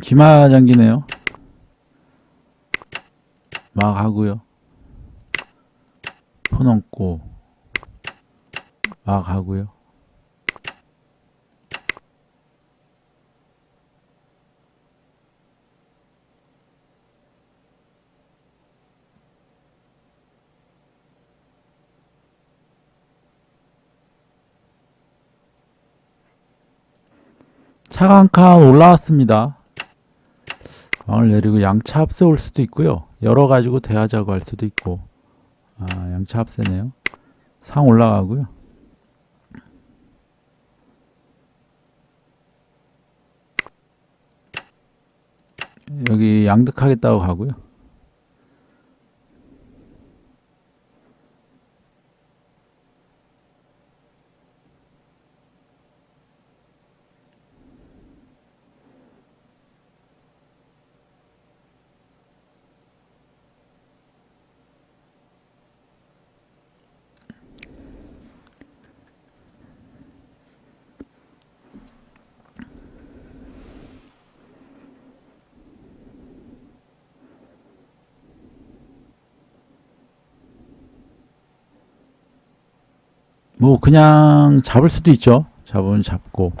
기마 장기네요. 막 하고요. 폰 얹고 막 하고요. 차가 한 칸 올라왔습니다. 왕을 내리고 양차 합세 올 수도 있고요. 열어 가지고 대하자고 할 수도 있고. 아, 양차 합세네요. 상 올라가고요. 여기 양득하겠다고 가고요. 뭐 그냥 잡을 수도 있죠. 잡으면 잡고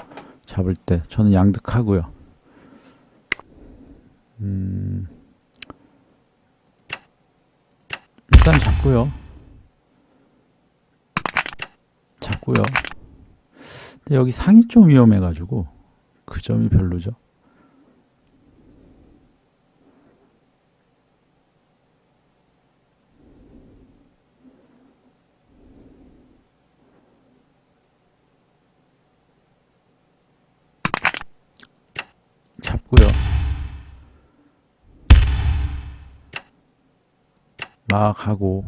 잡을 때 저는 양득하고요. 음, 일단 잡고요. 잡고요. 근데 여기 상이 좀 위험해가지고 그 점이 별로죠. 잡고요. 막 하고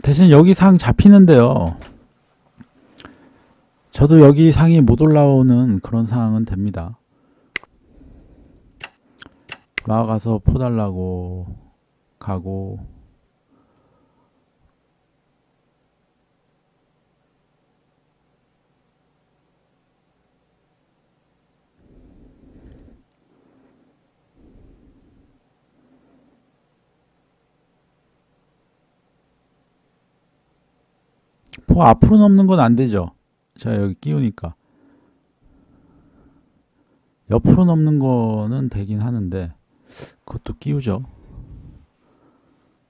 대신 여기 상 잡히는데요. 저도 여기 상이 못 올라오는 그런 상황은 됩니다. 막아서 포달라고 가고 포 앞으로 넘는 건 안 되죠. 자, 여기 끼우니까. 옆으로 넘는 거는 되긴 하는데, 그것도 끼우죠.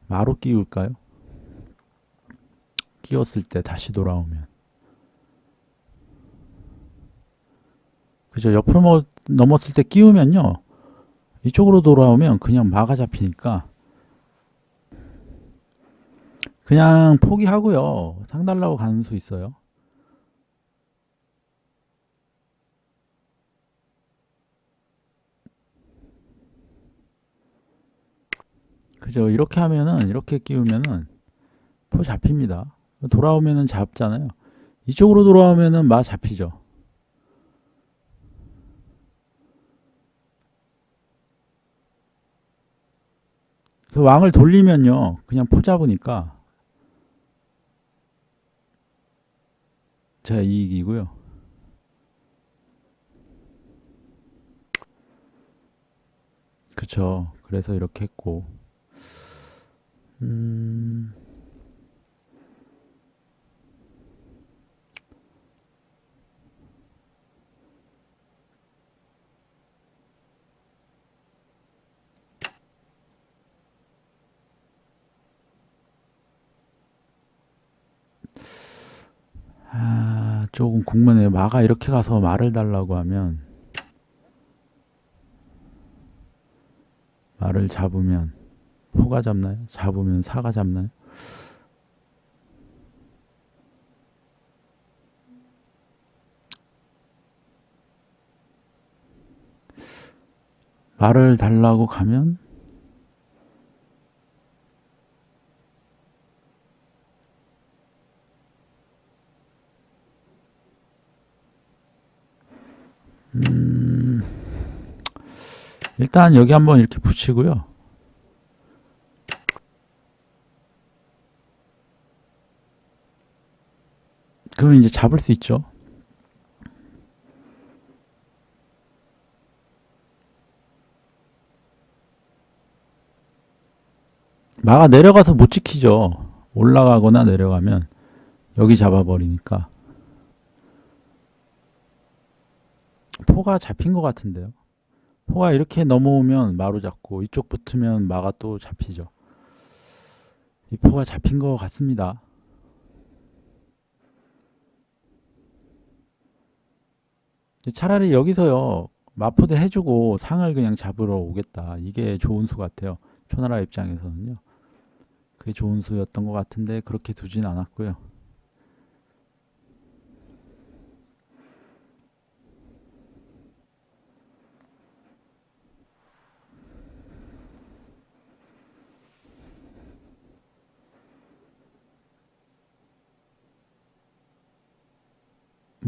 마로 끼울까요? 끼웠을 때 다시 돌아오면. 그죠. 옆으로 뭐 넘었을 때 끼우면요. 이쪽으로 돌아오면 그냥 마가 잡히니까 그냥 포기하고요. 상 달라고 가는 수 있어요. 그죠? 이렇게 하면은 이렇게 끼우면은 포 잡힙니다. 돌아오면은 잡잖아요. 이쪽으로 돌아오면은 마 잡히죠. 그 왕을 돌리면요. 그냥 포 잡으니까 제가 이익이고요. 그쵸. 그래서 이렇게 했고. 음, 아, 조금 궁금해요. 마가 이렇게 가서 말을 달라고 하면 말을 잡으면 포가 잡나요? 잡으면 사가 잡나요? 말을 달라고 가면 음, 일단 여기 한번 이렇게 붙이고요. 그럼 이제 잡을 수 있죠. 마가 내려가서 못 지키죠. 올라가거나 내려가면 여기 잡아버리니까. 포가 잡힌 것 같은데요. 포가 이렇게 넘어오면 마로 잡고 이쪽 붙으면 마가 또 잡히죠. 이 포가 잡힌 것 같습니다. 차라리 여기서요 마포대 해주고 상을 그냥 잡으러 오겠다. 이게 좋은 수 같아요. 초나라 입장에서는요. 그게 좋은 수였던 것 같은데 그렇게 두진 않았고요.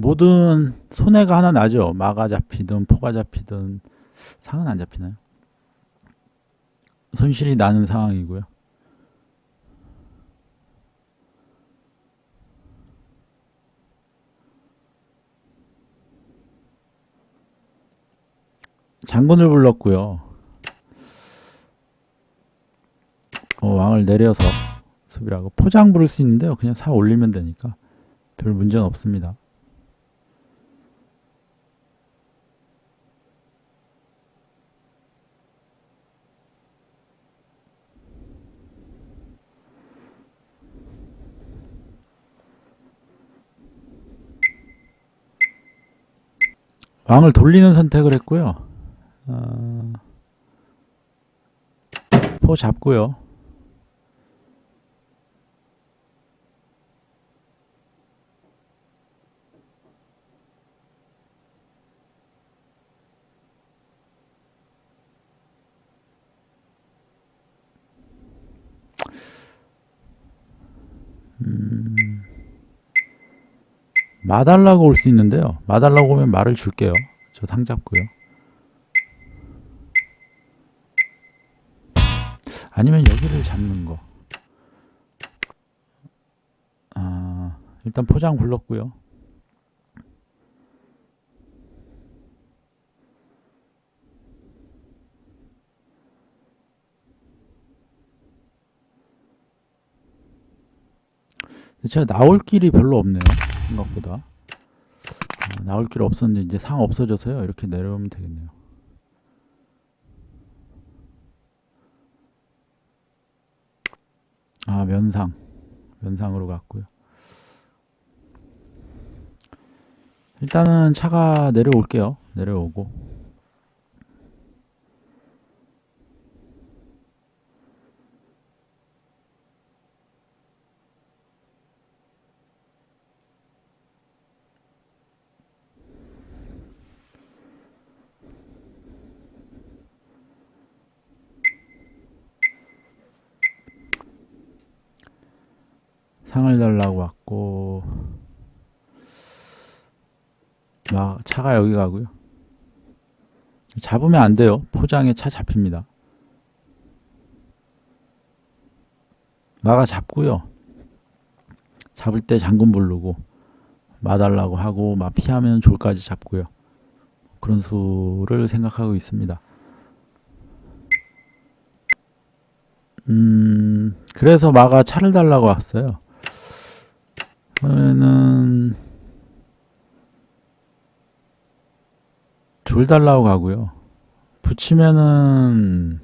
모든 손해가 하나 나죠. 마가 잡히든 포가 잡히든 상은 안 잡히나요? 손실이 나는 상황이고요. 장군을 불렀고요. 어, 왕을 내려서 수비를 하고 포장 부를 수 있는데요. 그냥 사 올리면 되니까 별 문제는 없습니다. 왕을 돌리는 선택을 했고요. 어, 포 잡고요. 음, 마달라고 올 수 있는데요. 마달라고 오면 말을 줄게요. 저 상 잡고요. 아니면 여기를 잡는 거. 아, 일단 포장 불렀고요. 제가 나올 길이 별로 없네요. 생각보다. 어, 나올 길 없었는데 이제 상 없어져서요. 이렇게 내려오면 되겠네요. 아, 면상. 면상으로 갔고요. 일단은 차가 내려올게요. 내려오고. 상을 달라고 왔고 막 차가 여기 가고요. 잡으면 안 돼요. 포장에 차 잡힙니다. 마가 잡고요. 잡을 때 장군 부르고 마달라고 하고 마 피하면 졸까지 잡고요. 그런 수를 생각하고 있습니다. 음, 그래서 마가 차를 달라고 왔어요. 그러면은 졸 달라고 가고요. 붙이면은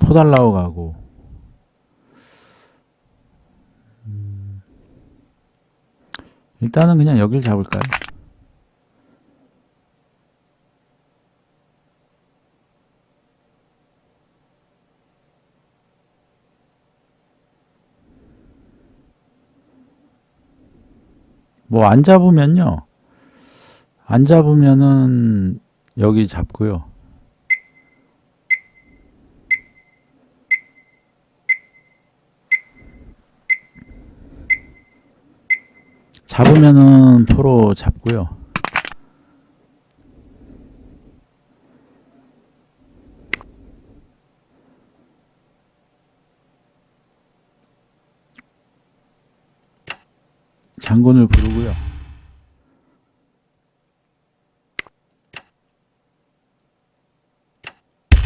포 달라고 가고 음, 일단은 그냥 여길 잡을까요? 뭐 안 잡으면요. 안 잡으면은 여기 잡고요. 잡으면은 포로 잡고요. 장군을 부르고요.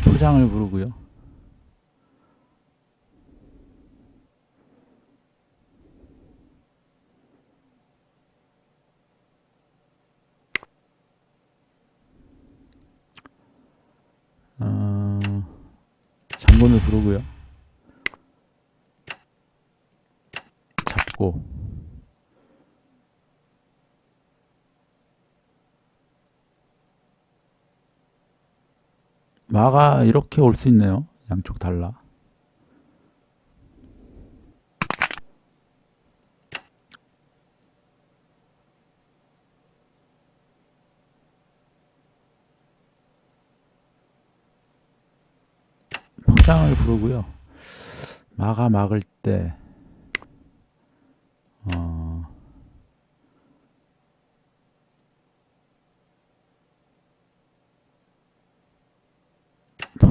포장을 부르고요. 마가 이렇게 올 수 있네요. 양쪽 달라. 포장을 부르고요. 마가 막을 때 어,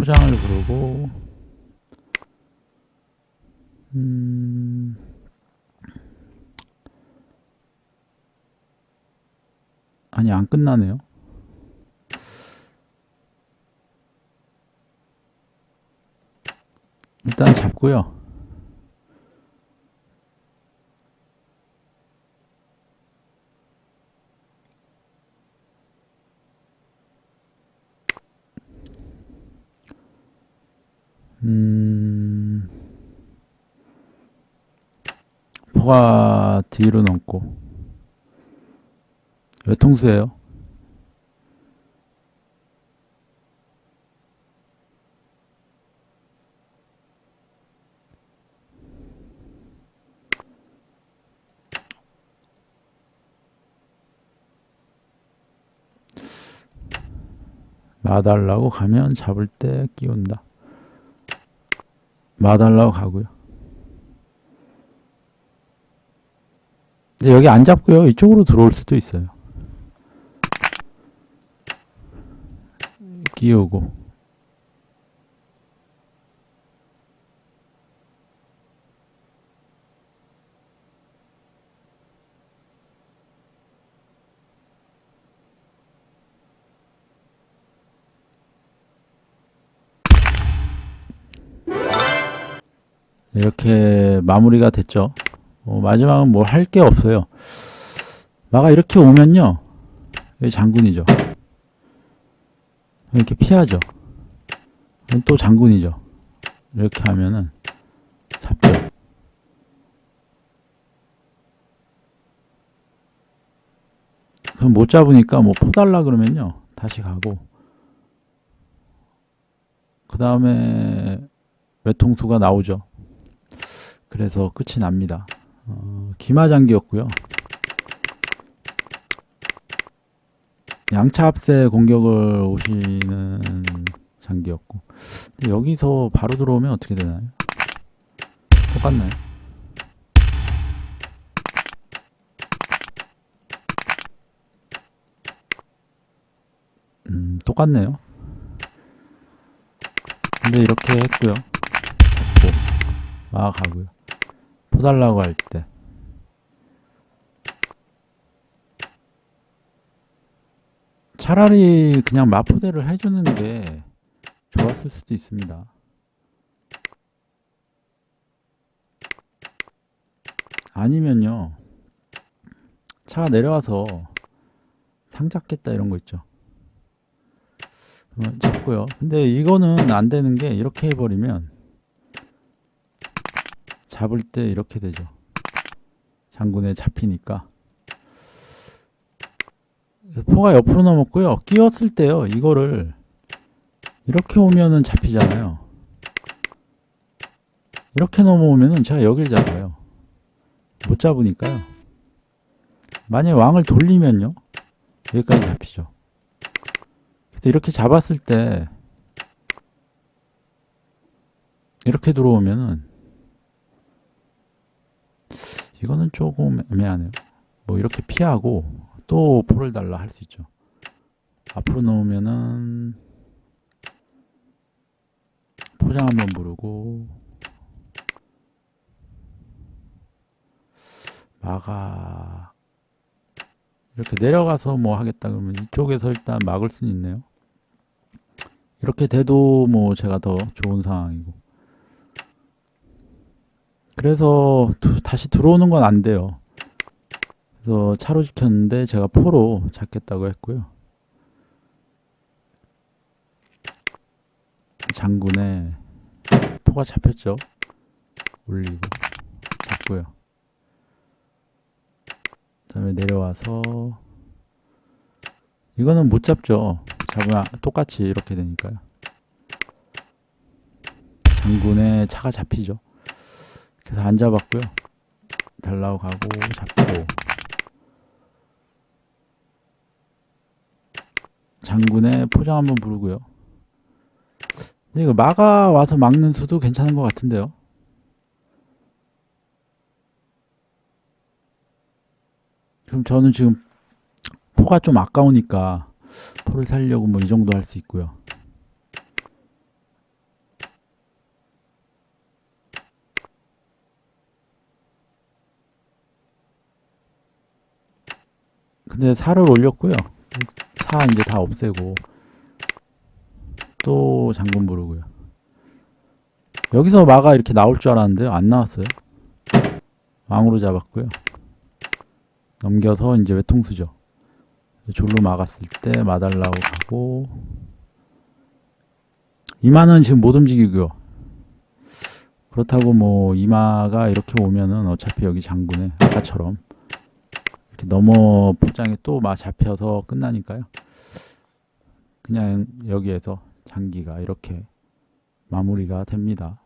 포장을 부르고 음, 아니 안 끝나네요. 일단 잡고요. 음, 포가 뒤로 넘고 외통수예요. 마달라고 가면 잡을 때 끼운다. 마달라고 가고요. 근데 여기 안 잡고요. 이쪽으로 들어올 수도 있어요. 끼우고 이렇게 마무리가 됐죠. 어, 마지막은 뭘 할 게 없어요. 마가 이렇게 오면요. 여기 장군이죠. 이렇게 피하죠. 또 장군이죠. 이렇게 하면은 잡죠. 그럼 못 잡으니까 뭐 포달라 그러면요. 다시 가고 그 다음에 외통수가 나오죠. 그래서 끝이 납니다. 어, 기마장기였고요. 양차 합세 공격을 오시는 장기였고 여기서 바로 들어오면 어떻게 되나요? 똑같나요? 음, 똑같네요. 근데 이렇게 했고요. 잡고 막아가고요. 포달라고 할 때. 차라리 그냥 마포대를 해주는 게 좋았을 수도 있습니다. 아니면요. 차가 내려와서 상 잡겠다 이런 거 있죠. 어, 잡고요. 근데 이거는 안 되는 게 이렇게 해버리면 잡을 때 이렇게 되죠. 장군에 잡히니까. 포가 옆으로 넘었고요. 끼웠을 때요. 이거를 이렇게 오면은 잡히잖아요. 이렇게 넘어오면은 제가 여길 잡아요. 못 잡으니까요. 만약에 왕을 돌리면요. 여기까지 잡히죠. 근데 이렇게 잡았을 때 이렇게 들어오면은 이거는 조금 애매하네요. 뭐 이렇게 피하고 또 포를 달라 할 수 있죠. 앞으로 놓으면은 포장 한번 부르고 마가 이렇게 내려가서 뭐 하겠다 그러면 이쪽에서 일단 막을 수는 있네요. 이렇게 돼도 뭐 제가 더 좋은 상황이고. 그래서 두- 다시 들어오는 건 안 돼요. 그래서 차로 지켰는데 제가 포로 잡겠다고 했고요. 장군에 포가 잡혔죠. 올리고 잡고요. 그다음에 내려와서 이거는 못 잡죠. 잡으면 똑같이 이렇게 되니까요. 장군에 차가 잡히죠. 그래서 안 잡았고요. 달라고 가고 잡고 장군에 포장 한번 부르고요. 근데 이거 막아 와서 막는 수도 괜찮은 것 같은데요. 그럼 저는 지금 포가 좀 아까우니까 포를 살려고 뭐 이 정도 할 수 있고요. 근데 살을 올렸고요. 사 이제 다 없애고 또 장군 부르고요. 여기서 마가 이렇게 나올 줄 알았는데요. 안 나왔어요. 왕으로 잡았고요. 넘겨서 이제 외통수죠. 졸로 막았을 때 마달라고 가고 이마는 지금 못 움직이고요. 그렇다고 뭐 이마가 이렇게 오면은 어차피 여기 장군에 아까처럼 넘어 포장에 또막 잡혀서 끝나니까요. 그냥 여기에서 장기가 이렇게 마무리가 됩니다.